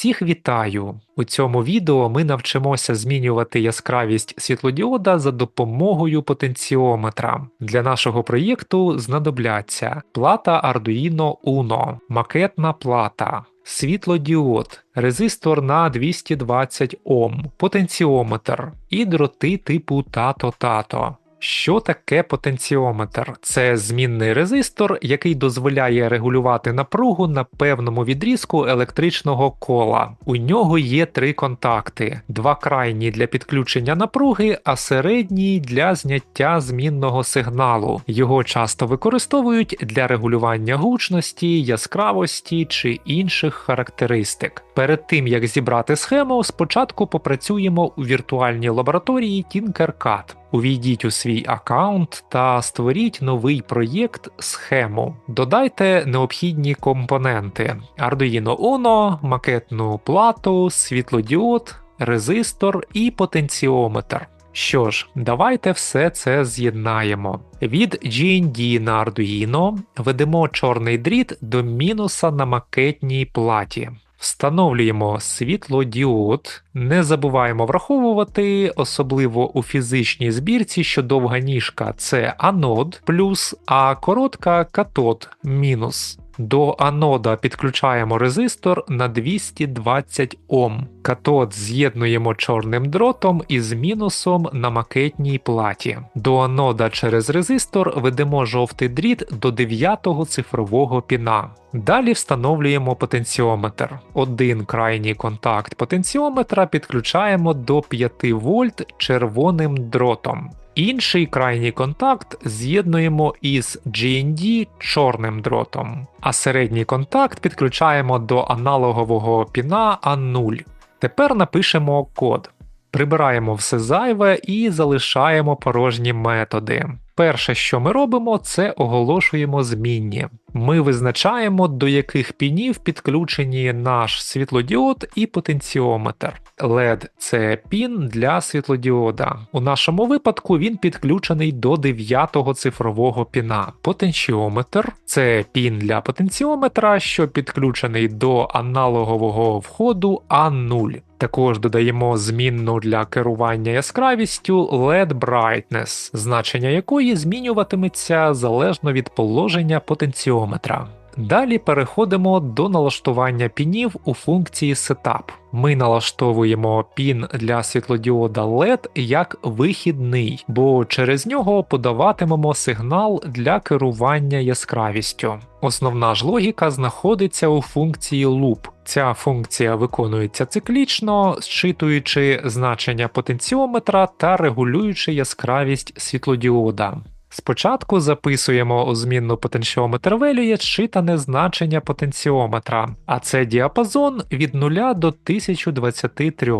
Всіх вітаю! У цьому відео ми навчимося змінювати яскравість світлодіода за допомогою потенціометра. Для нашого проєкту знадобляться плата Arduino Uno, макетна плата, світлодіод, резистор на 220 Ом, потенціометр і дроти типу тато-тато. Що таке потенціометр? Це змінний резистор, який дозволяє регулювати напругу на певному відрізку електричного кола. У нього є три контакти: два крайні для підключення напруги, а середній для зняття змінного сигналу. Його часто використовують для регулювання гучності, яскравості чи інших характеристик. Перед тим як зібрати схему, спочатку попрацюємо у віртуальній лабораторії Tinkercad. Увійдіть у свій аккаунт та створіть новий проєкт схему. Додайте необхідні компоненти: Arduino Uno, макетну плату, світлодіод, резистор і потенціометр. Що ж, давайте все це з'єднаємо. Від GND на Arduino ведемо чорний дріт до мінуса на макетній платі. Встановлюємо світлодіод, не забуваємо враховувати, особливо у фізичній збірці, що довга ніжка це анод плюс, а коротка катод мінус. До анода підключаємо резистор на 220 Ом. Катод з'єднуємо чорним дротом із мінусом на макетній платі. До анода через резистор ведемо жовтий дріт до 9-го цифрового піна. Далі встановлюємо потенціометр. Один крайній контакт потенціометра підключаємо до 5 вольт червоним дротом. Інший крайній контакт з'єднуємо із GND чорним дротом, а середній контакт підключаємо до аналогового піна A0. Тепер напишемо код. Прибираємо все зайве і залишаємо порожні методи. Перше, що ми робимо, це оголошуємо змінні. Ми визначаємо, до яких пінів підключені наш світлодіод і потенціометр. LED це пін для світлодіода. У нашому випадку він підключений до 9-го цифрового піна. Потенціометр це пін для потенціометра, що підключений до аналогового входу А0. Також додаємо змінну для керування яскравістю LED Brightness, значення якої змінюватиметься залежно від положення потенціометра. Далі переходимо до налаштування пінів у функції Setup. Ми налаштовуємо пін для світлодіода LED як вихідний, бо через нього подаватимемо сигнал для керування яскравістю. Основна ж логіка знаходиться у функції Loop. Ця функція виконується циклічно, зчитуючи значення потенціометра та регулюючи яскравість світлодіода. Спочатку записуємо у змінну потенціометр value читане значення потенціометра, а це діапазон від 0 до 1023.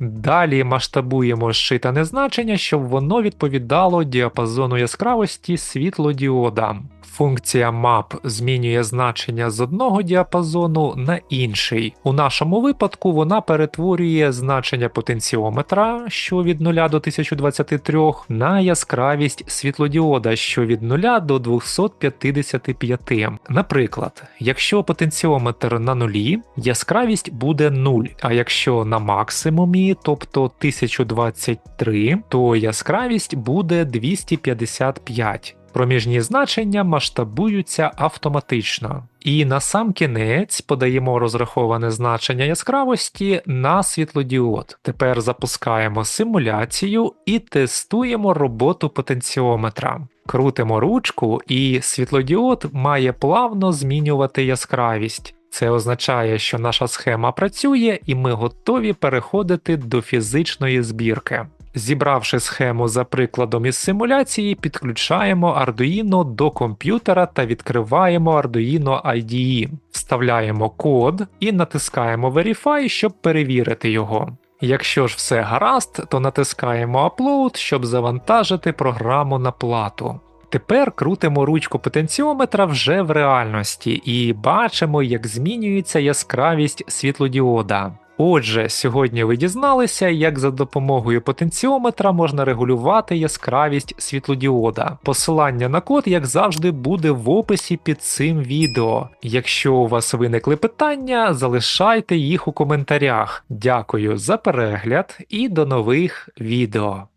Далі масштабуємо зчитане значення, щоб воно відповідало діапазону яскравості світлодіода. Функція map змінює значення з одного діапазону на інший. У нашому випадку вона перетворює значення потенціометра, що від 0 до 1023, на яскравість світлодіода, що від 0 до 255. Наприклад, якщо потенціометр на нулі, яскравість буде 0, а якщо на максимумі, тобто 1023, то яскравість буде 255 проміжні значення масштабуються автоматично. І на сам кінець подаємо розраховане значення яскравості на світлодіод. Тепер запускаємо симуляцію і тестуємо роботу потенціометра. Крутимо ручку, і світлодіод має плавно змінювати яскравість. Це означає, що наша схема працює і ми готові переходити до фізичної збірки. Зібравши схему за прикладом із симуляції, підключаємо Arduino до комп'ютера та відкриваємо Arduino IDE, вставляємо код і натискаємо Verify, щоб перевірити його. Якщо ж все гаразд, то натискаємо Upload, щоб завантажити програму на плату. Тепер крутимо ручку потенціометра вже в реальності і бачимо, як змінюється яскравість світлодіода. Отже, сьогодні ви дізналися, як за допомогою потенціометра можна регулювати яскравість світлодіода. Посилання на код, як завжди, буде в описі під цим відео. Якщо у вас виникли питання, залишайте їх у коментарях. Дякую за перегляд і до нових відео.